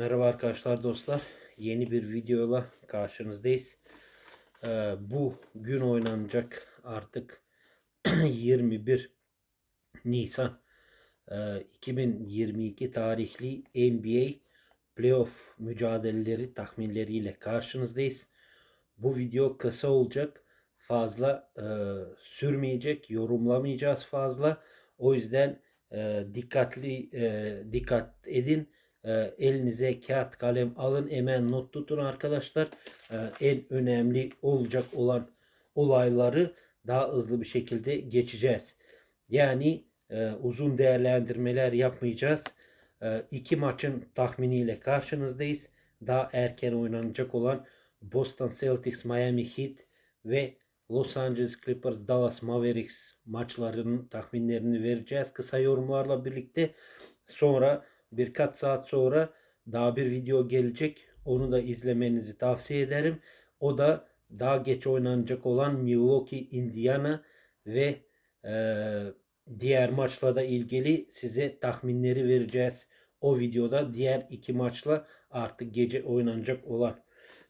Merhaba arkadaşlar dostlar. Yeni bir videoyla karşınızdayız. Ee, bu gün oynanacak artık 21 Nisan e, 2022 tarihli NBA playoff mücadeleleri tahminleriyle karşınızdayız. Bu video kısa olacak. Fazla e, sürmeyecek. Yorumlamayacağız fazla. O yüzden e, dikkatli e, dikkat edin. E, elinize kağıt kalem alın hemen not tutun arkadaşlar. E, en önemli olacak olan olayları daha hızlı bir şekilde geçeceğiz. Yani e, uzun değerlendirmeler yapmayacağız. E, iki maçın tahminiyle karşınızdayız. Daha erken oynanacak olan Boston Celtics, Miami Heat ve Los Angeles Clippers, Dallas Mavericks maçlarının tahminlerini vereceğiz kısa yorumlarla birlikte. Sonra birkaç saat sonra daha bir video gelecek. Onu da izlemenizi tavsiye ederim. O da daha geç oynanacak olan Milwaukee, Indiana ve e, diğer maçla da ilgili size tahminleri vereceğiz. O videoda diğer iki maçla artık gece oynanacak olan.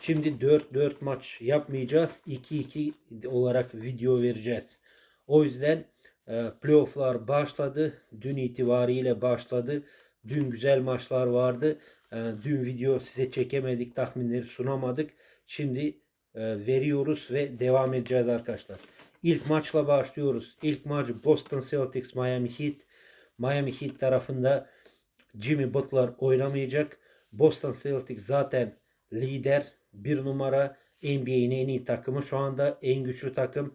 Şimdi 4-4 maç yapmayacağız. 2-2 olarak video vereceğiz. O yüzden e, playofflar başladı. Dün itibariyle başladı. Dün güzel maçlar vardı. E, dün video size çekemedik. Tahminleri sunamadık. Şimdi e, veriyoruz ve devam edeceğiz arkadaşlar. İlk maçla başlıyoruz. İlk maç Boston Celtics Miami Heat. Miami Heat tarafında Jimmy Butler oynamayacak. Boston Celtics zaten lider. Bir numara NBA'nin en iyi takımı. Şu anda en güçlü takım.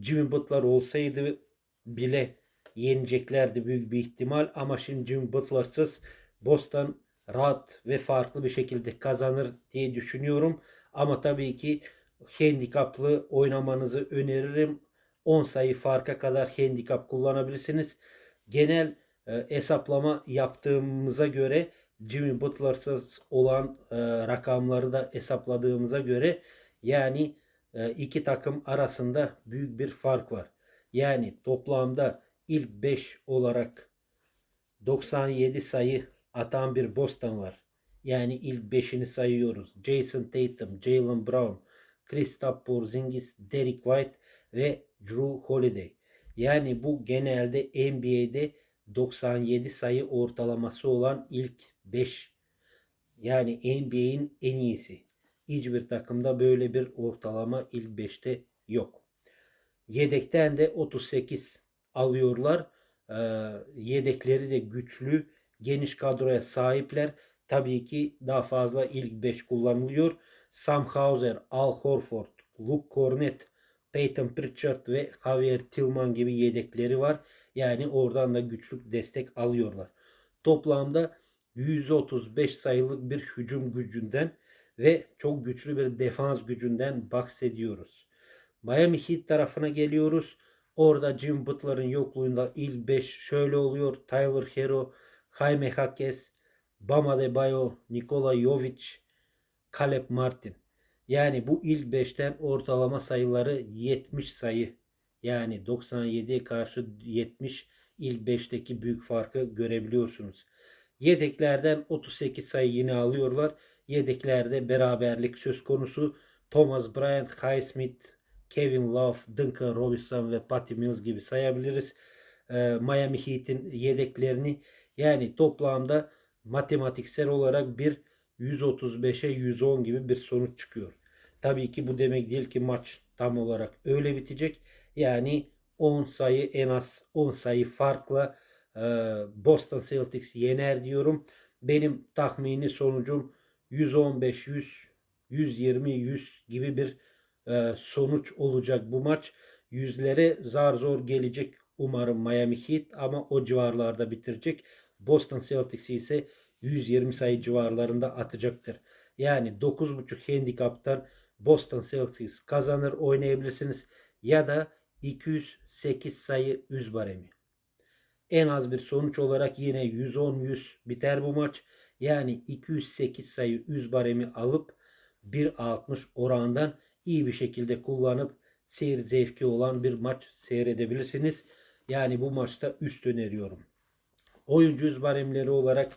Jimmy Butler olsaydı bile yeneceklerdi büyük bir ihtimal. Ama şimdi Jimmy Butler'sız Boston rahat ve farklı bir şekilde kazanır diye düşünüyorum. Ama tabii ki handikaplı oynamanızı öneririm. 10 sayı farka kadar handikap kullanabilirsiniz. Genel e, hesaplama yaptığımıza göre Jimmy Butler'sız olan e, rakamları da hesapladığımıza göre yani e, iki takım arasında büyük bir fark var. Yani toplamda ilk 5 olarak 97 sayı atan bir Boston var. Yani ilk 5'ini sayıyoruz. Jason Tatum, Jalen Brown, Kristaps Porzingis, Derek White ve Drew Holiday. Yani bu genelde NBA'de 97 sayı ortalaması olan ilk 5. Yani NBA'in en iyisi. Hiçbir takımda böyle bir ortalama ilk 5'te yok. Yedekten de 38 alıyorlar. Ee, yedekleri de güçlü, geniş kadroya sahipler. Tabii ki daha fazla ilk 5 kullanılıyor. Sam Hauser, Al Horford, Luke Cornett, Peyton Pritchard ve Javier Tillman gibi yedekleri var. Yani oradan da güçlük destek alıyorlar. Toplamda 135 sayılık bir hücum gücünden ve çok güçlü bir defans gücünden bahsediyoruz. Miami Heat tarafına geliyoruz. Orada Jim Butler'ın yokluğunda ilk 5 şöyle oluyor. Tyler Hero, Jaime Jaquez, Bam Adebayo, Nikola Jovic, Caleb Martin. Yani bu ilk 5'ten ortalama sayıları 70 sayı. Yani 97'ye karşı 70 ilk 5'teki büyük farkı görebiliyorsunuz. Yedeklerden 38 sayı yine alıyorlar. Yedeklerde beraberlik söz konusu. Thomas Bryant, Highsmith, Kevin Love, Duncan Robinson ve Patty Mills gibi sayabiliriz. Ee, Miami Heat'in yedeklerini yani toplamda matematiksel olarak bir 135'e 110 gibi bir sonuç çıkıyor. Tabii ki bu demek değil ki maç tam olarak öyle bitecek. Yani 10 sayı en az 10 sayı farkla e, Boston Celtics yener diyorum. Benim tahmini sonucum 115 100 120 100 gibi bir e, sonuç olacak bu maç. Yüzlere zar zor gelecek umarım Miami Heat ama o civarlarda bitirecek. Boston Celtics ise 120 sayı civarlarında atacaktır. Yani 9.5 handikaptan Boston Celtics kazanır oynayabilirsiniz. Ya da 208 sayı 100 baremi. En az bir sonuç olarak yine 110-100 biter bu maç. Yani 208 sayı 100 baremi alıp 1.60 orandan iyi bir şekilde kullanıp seyir zevki olan bir maç seyredebilirsiniz. Yani bu maçta üst öneriyorum. Oyuncu yüz baremleri olarak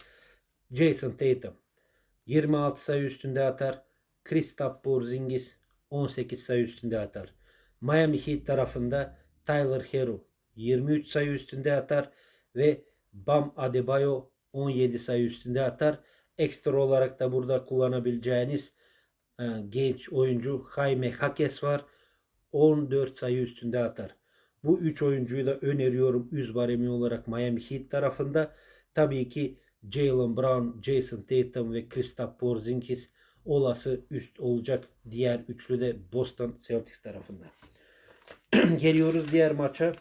Jason Tatum. 26 sayı üstünde atar. Kristaps Porzingis 18 sayı üstünde atar. Miami Heat tarafında Tyler Hero 23 sayı üstünde atar ve Bam Adebayo 17 sayı üstünde atar. Ekstra olarak da burada kullanabileceğiniz genç oyuncu Jaime Hakes var. 14 sayı üstünde atar. Bu 3 oyuncuyu da öneriyorum üz baremi olarak Miami Heat tarafında. Tabii ki Jalen Brown, Jason Tatum ve Kristaps Porzingis olası üst olacak. Diğer üçlü de Boston Celtics tarafında. Geliyoruz diğer maça.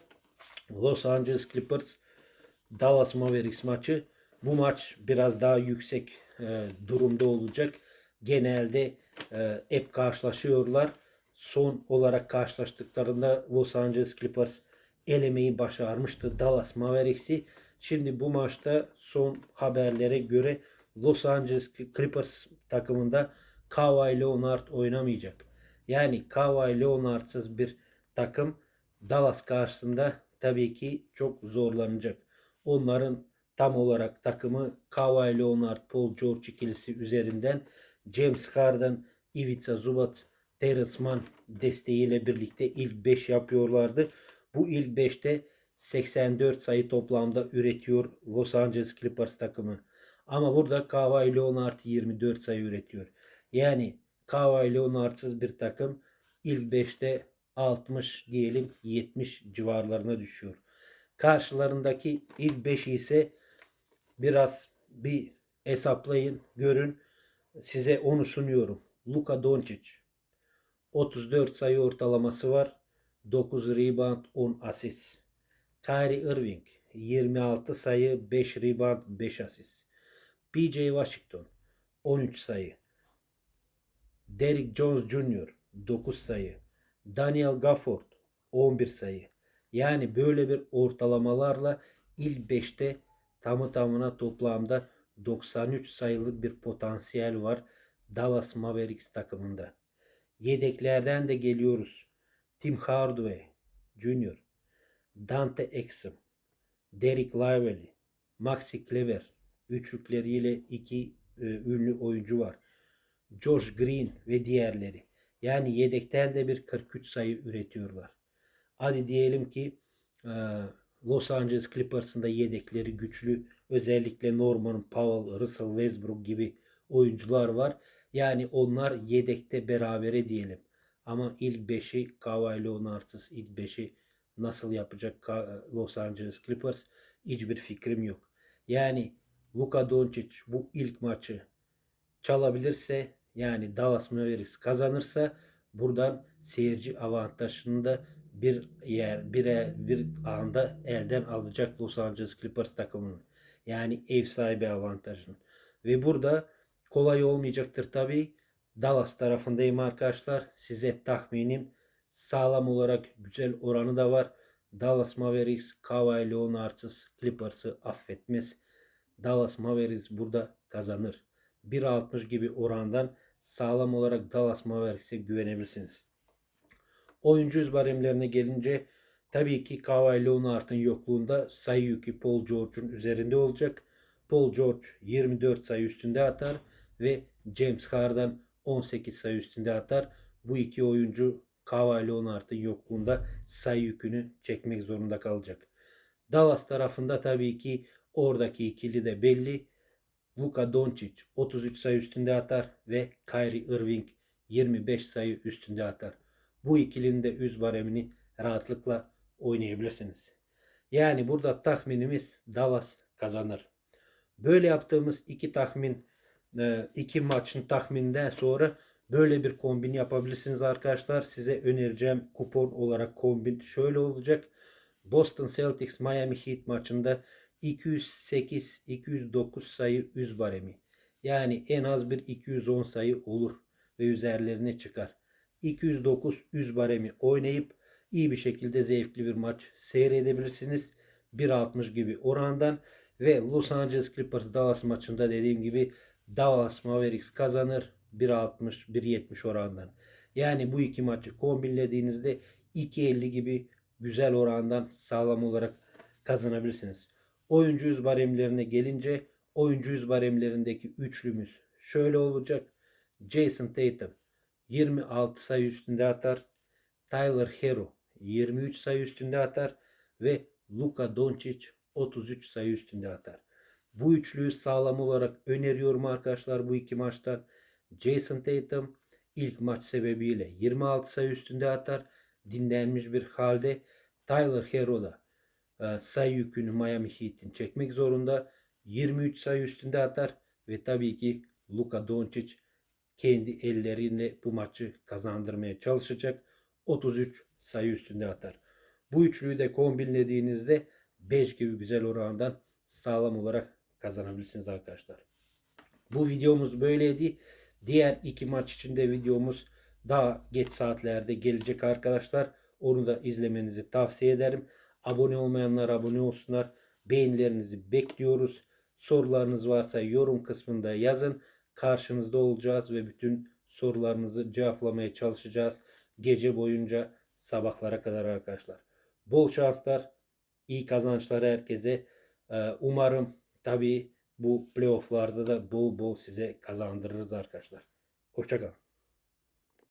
Los Angeles Clippers Dallas Mavericks maçı. Bu maç biraz daha yüksek e, durumda olacak. Genelde e, hep karşılaşıyorlar. Son olarak karşılaştıklarında Los Angeles Clippers elemeyi başarmıştı Dallas Mavericks'i. Şimdi bu maçta son haberlere göre Los Angeles Clippers takımında Kawhi Leonard oynamayacak. Yani Kawhi Leonard'sız bir takım Dallas karşısında tabii ki çok zorlanacak. Onların tam olarak takımı Kawhi Leonard, Paul George ikilisi üzerinden James Harden, Ivica Zubac, Terrence Mann desteğiyle birlikte ilk 5 yapıyorlardı. Bu ilk 5'te 84 sayı toplamda üretiyor Los Angeles Clippers takımı. Ama burada Kawhi Leonard 24 sayı üretiyor. Yani Kawhi Leonard'sız bir takım ilk 5'te 60 diyelim 70 civarlarına düşüyor. Karşılarındaki ilk 5 ise biraz bir hesaplayın, görün. Size onu sunuyorum. Luka Doncic 34 sayı ortalaması var. 9 rebound, 10 asist. Kyrie Irving 26 sayı, 5 rebound, 5 asist. PJ Washington 13 sayı. Derrick Jones Jr. 9 sayı. Daniel Gafford 11 sayı. Yani böyle bir ortalamalarla ilk 5'te tamı tamına toplamda 93 sayılık bir potansiyel var Dallas Mavericks takımında. Yedeklerden de geliyoruz. Tim Hardaway Jr. Dante Exum, Derek Lively, Maxi Kleber üçlükleriyle iki e, ünlü oyuncu var. Josh Green ve diğerleri. Yani yedekten de bir 43 sayı üretiyorlar. Hadi diyelim ki e, Los Angeles Clippers'ın da yedekleri güçlü. Özellikle Norman Powell, Russell Westbrook gibi oyuncular var. Yani onlar yedekte berabere diyelim. Ama ilk 5'i Kawhi Leonard'sız ilk 5'i nasıl yapacak Los Angeles Clippers hiçbir fikrim yok. Yani Luka Doncic bu ilk maçı çalabilirse yani Dallas Mavericks kazanırsa buradan seyirci avantajını da bir yer bir, bir anda elden alacak Los Angeles Clippers takımının. Yani ev sahibi avantajını. Ve burada kolay olmayacaktır tabii. Dallas tarafındayım arkadaşlar. Size tahminim sağlam olarak güzel oranı da var. Dallas Mavericks Kawhi Leonard'sız Clippers'ı affetmez. Dallas Mavericks burada kazanır. 1.60 gibi orandan sağlam olarak Dallas Mavericks'e güvenebilirsiniz. Oyuncu yüz baremlerine gelince tabii ki Kawhi Leonard'ın yokluğunda sayı yükü Paul George'un üzerinde olacak. Paul George 24 sayı üstünde atar ve James Harden 18 sayı üstünde atar. Bu iki oyuncu Kawhi Leonard'ın yokluğunda sayı yükünü çekmek zorunda kalacak. Dallas tarafında tabii ki oradaki ikili de belli. Luka Doncic 33 sayı üstünde atar ve Kyrie Irving 25 sayı üstünde atar. Bu ikilinin de üz baremini rahatlıkla oynayabilirsiniz. Yani burada tahminimiz Dallas kazanır. Böyle yaptığımız iki tahmin e, iki maçın tahmininden sonra böyle bir kombin yapabilirsiniz arkadaşlar. Size önereceğim kupon olarak kombin şöyle olacak. Boston Celtics Miami Heat maçında 208-209 sayı üz baremi. Yani en az bir 210 sayı olur ve üzerlerine çıkar. 209 üz baremi oynayıp iyi bir şekilde zevkli bir maç seyredebilirsiniz. 1.60 gibi orandan ve Los Angeles Clippers Dallas maçında dediğim gibi Dallas Mavericks kazanır 1.60 1.70 orandan. Yani bu iki maçı kombinlediğinizde 2.50 gibi güzel orandan sağlam olarak kazanabilirsiniz. Oyuncu yüz baremlerine gelince oyuncu yüz baremlerindeki üçlümüz şöyle olacak. Jason Tatum 26 sayı üstünde atar. Tyler Hero 23 sayı üstünde atar ve Luka Doncic 33 sayı üstünde atar. Bu üçlüyü sağlam olarak öneriyorum arkadaşlar bu iki maçta. Jason Tatum ilk maç sebebiyle 26 sayı üstünde atar. Dinlenmiş bir halde Tyler Hero da e, sayı yükünü Miami Heat'in çekmek zorunda. 23 sayı üstünde atar ve tabii ki Luka Doncic kendi elleriyle bu maçı kazandırmaya çalışacak. 33 sayı üstünde atar. Bu üçlüyü de kombinlediğinizde 5 gibi güzel orandan sağlam olarak kazanabilirsiniz arkadaşlar. Bu videomuz böyleydi. Diğer iki maç için de videomuz daha geç saatlerde gelecek arkadaşlar. Onu da izlemenizi tavsiye ederim. Abone olmayanlar abone olsunlar. Beğenilerinizi bekliyoruz. Sorularınız varsa yorum kısmında yazın. Karşınızda olacağız ve bütün sorularınızı cevaplamaya çalışacağız. Gece boyunca sabahlara kadar arkadaşlar. Bol şanslar, iyi kazançlar herkese. Ee, Umarım tabii bu playofflarda da bol bol size kazandırırız arkadaşlar. Hoşçakalın.